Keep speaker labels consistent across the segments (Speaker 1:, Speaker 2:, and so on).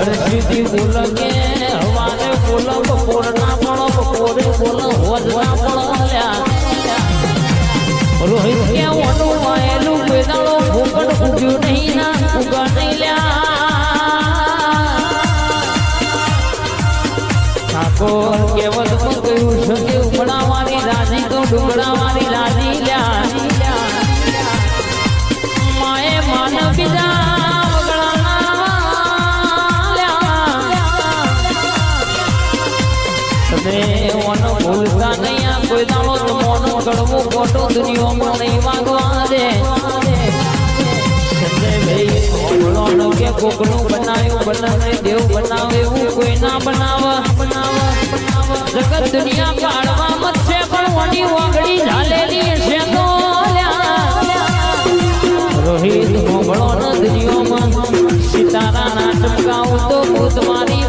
Speaker 1: હરસિદ્ધિ બોલકે હવાને બોલ પોરના પણ પોરે બોલ હોજના પણ લ્યા. રોહિત કે ઓનું માયેલું બેદાળો ફૂકટ ફૂટ્યું નહીં ના ફૂગા લ્યા. ઠાકોર કેવલ કહ્યું છે કે રાજી તો ડુંગળા મારી રાજી લ્યા. માએ માનવ બીજા કોઈ દાડો તમોનો કડવું ખોટું દુનિયામાં નહીં માંગવા દે. જગત દુનિયા પાડવા મત છે પણ ઓની ઓગળી ઝાલેલી છે રોહિત મોગળો ન દુનિયામાં. ના ચમકાવું તો ભૂત મારી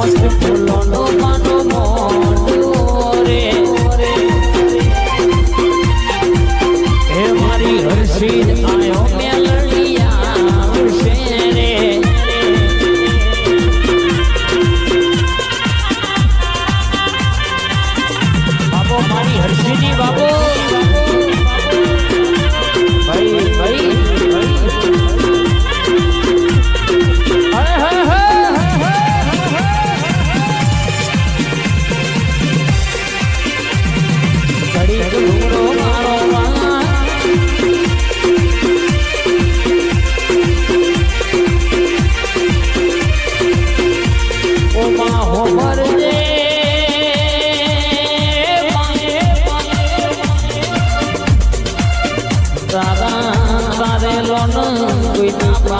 Speaker 1: what's the full on?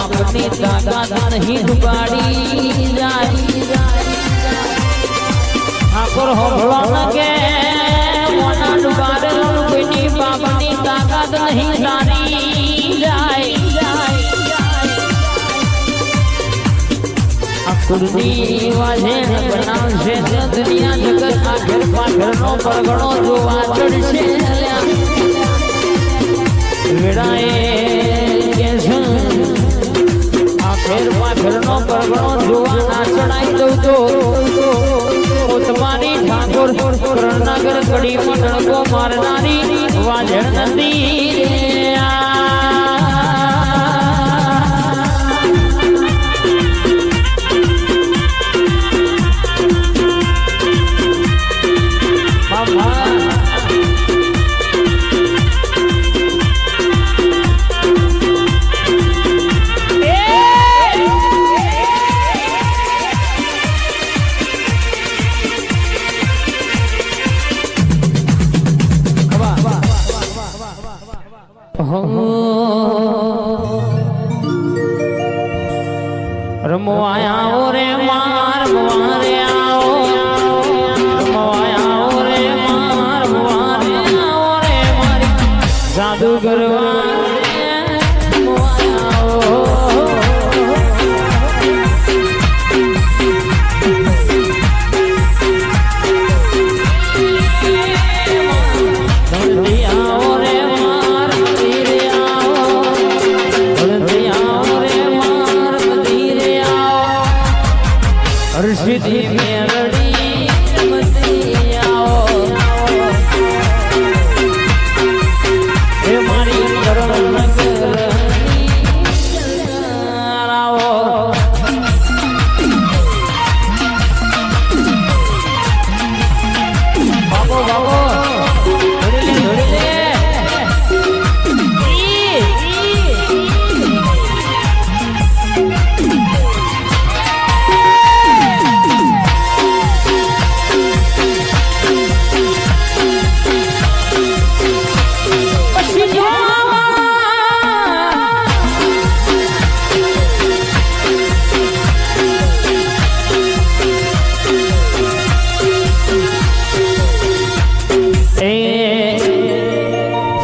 Speaker 1: કોઈ પાપની તાકાત નહીં ડુબાડી જાય ઠાકોર હોભળો ન કે મોના ડુબાડે કોઈની પાપની તાકાત નહીં તારી જાય અકુરની વાજેણ બનાવશે તો દુનિયા જગત આખર પાછળનો પરગણો જોવા ચડશે વેળાએ રણનગર કડી મંડળકો મારનારી વાજણ નથી રમવાયા આવો. રે માર મારે. આવો melody.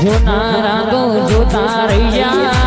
Speaker 1: જોના રાંગો જોતા રહ્યા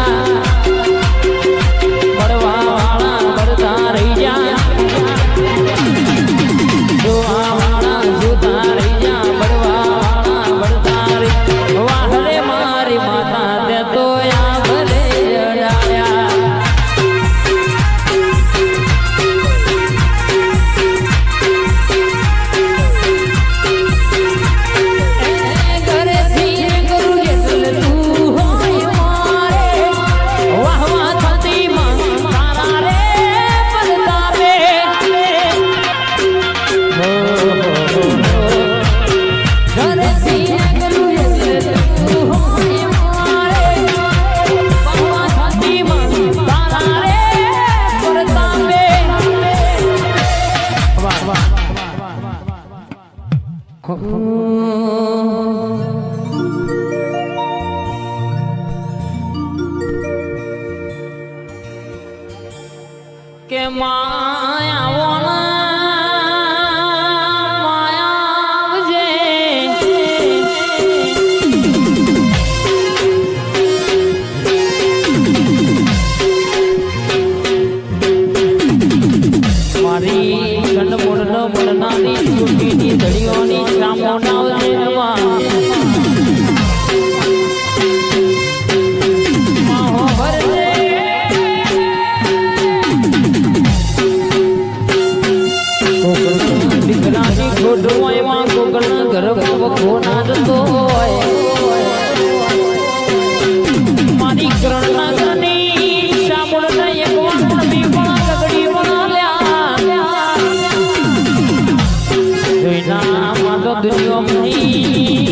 Speaker 1: કે માયા માયા ગણમોડ ચૂંટીની ધડીઓની માં માહો ભરજે દીકરાની ગોડવાયમાં ગર્ભ વખો નાચતો હોય. જોઈના દુનિયો દુનિયાની